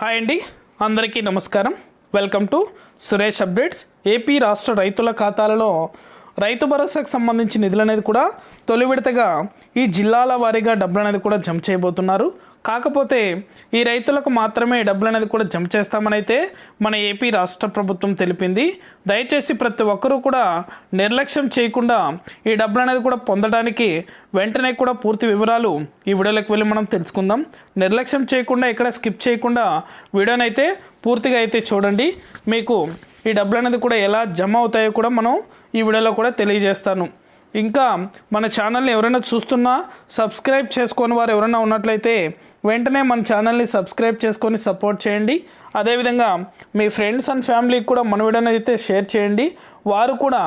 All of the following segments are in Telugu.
హాయ్ అండి. అందరికీ నమస్కారం. Welcome to Suresh updates. AP రాష్ట్ర రైతుల ఖాతాలలో రైతు భరోసాకు సంబంధించి నిధులు అనేది కూడా తొలి విడతగా ఈ జిల్లాల వారీగా డబ్బులు అనేది కూడా జమ చేయబోతున్నారు. కాకపోతే ఈ రైతులకు మాత్రమే డబ్బులు అనేది కూడా జమ చేస్తామనైతే మన ఏపీ రాష్ట్ర ప్రభుత్వం తెలిపింది. దయచేసి ప్రతి ఒక్కరూ కూడా నిర్లక్ష్యం చేయకుండా ఈ డబ్బులు అనేది కూడా పొందడానికి వెంటనే కూడా పూర్తి వివరాలు ఈ వీడియోలోకి వెళ్ళి మనం తెలుసుకుందాం. నిర్లక్ష్యం చేయకుండా ఇక్కడ స్కిప్ చేయకుండా వీడియోనైతే పూర్తిగా అయితే చూడండి. మీకు ఈ డబ్బులు అనేది కూడా ఎలా జమ అవుతాయో కూడా మనం ఈ వీడియోలో కూడా తెలియజేస్తాను. ఇంకా మన ఛానల్ని ఎవరైనా చూస్తున్నా సబ్స్క్రైబ్ చేసుకొని వారు ఎవరైనా ఉన్నట్లయితే వెంటనే మన ఛానల్ని సబ్స్క్రైబ్ చేసుకొని సపోర్ట్ చేయండి. అదేవిధంగా మీ ఫ్రెండ్స్ అండ్ ఫ్యామిలీకి కూడా మన వీడియోని అయితే షేర్ చేయండి. వారు కూడా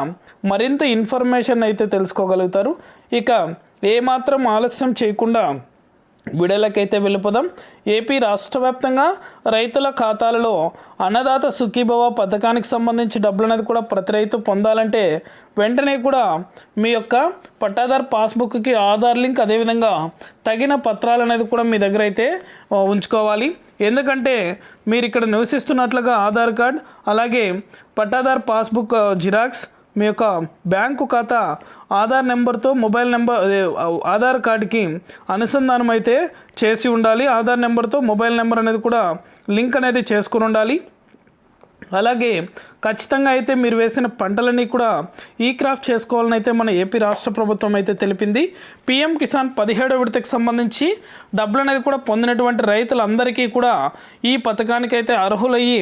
మరింత ఇన్ఫర్మేషన్ అయితే తెలుసుకోగలుగుతారు. ఇక ఏమాత్రం ఆలస్యం చేయకుండా వీడియోలకైతే వెళ్ళిపోదాం. ఏపీ రాష్ట్ర వ్యాప్తంగా రైతుల ఖాతాలలో అన్నదాత సుఖీభవ పథకానికి సంబంధించి డబ్బులు అనేది కూడా ప్రతి రైతు పొందాలంటే వెంటనే కూడా మీ యొక్క పట్టాదార్ పాస్బుక్కి ఆధార్ లింక్ అదేవిధంగా తగిన పత్రాలు అనేది కూడా మీ దగ్గర అయితే ఉంచుకోవాలి. ఎందుకంటే మీరు ఇక్కడ నివసిస్తున్నట్లుగా ఆధార్ కార్డ్ అలాగే పట్టాదార్ పాస్బుక్ జిరాక్స్ మీ యొక్క బ్యాంకు ఖాతా ఆధార్ నెంబర్తో మొబైల్ నెంబర్ అదే, ఆధార్ కార్డుకి అనుసంధానం అయితే చేసి ఉండాలి. ఆధార్ నెంబర్తో మొబైల్ నెంబర్ అనేది కూడా లింక్ అనేది చేసుకుని ఉండాలి. అలాగే ఖచ్చితంగా అయితే మీరు వేసిన పంటలన్నీ కూడా ఈ క్రాఫ్ట్ చేసుకోవాలని అయితే మన ఏపీ రాష్ట్ర ప్రభుత్వం అయితే తెలిపింది. పిఎం కిసాన్ పదిహేడో విడతకు సంబంధించి డబ్బులు అనేది కూడా పొందినటువంటి రైతులందరికీ కూడా ఈ పథకానికి అయితే అర్హులయ్యి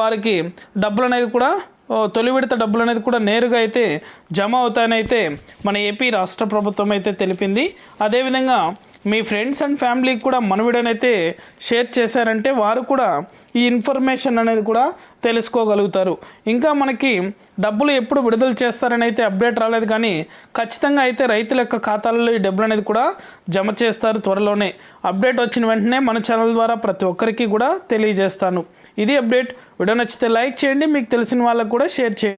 వారికి డబ్బులు అనేది కూడా తొలి విడత డబ్బులు అనేది కూడా నేరుగా అయితే జమ అవుతాయనైతే మన ఏపీ రాష్ట్ర ప్రభుత్వం అయితే తెలిపింది. అదేవిధంగా మీ ఫ్రెండ్స్ అండ్ ఫ్యామిలీకి కూడా మన వీడియోని షేర్ చేశారంటే వారు కూడా ఈ ఇన్ఫర్మేషన్ అనేది కూడా తెలుసుకోగలుగుతారు. ఇంకా మనకి డబ్బులు ఎప్పుడు విడుదల చేస్తారని అయితే అప్డేట్ రాలేదు కానీ ఖచ్చితంగా అయితే రైతుల యొక్క ఖాతాలలో ఈ డబ్బులు అనేది కూడా జమ చేస్తారు త్వరలోనే. అప్డేట్ వచ్చిన వెంటనే మన ఛానల్ ద్వారా ప్రతి ఒక్కరికి కూడా తెలియజేస్తాను. ఇది అప్డేట్. వీడియో నచ్చితే లైక్ చేయండి. మీకు తెలిసిన వాళ్ళకు కూడా షేర్ చేయండి.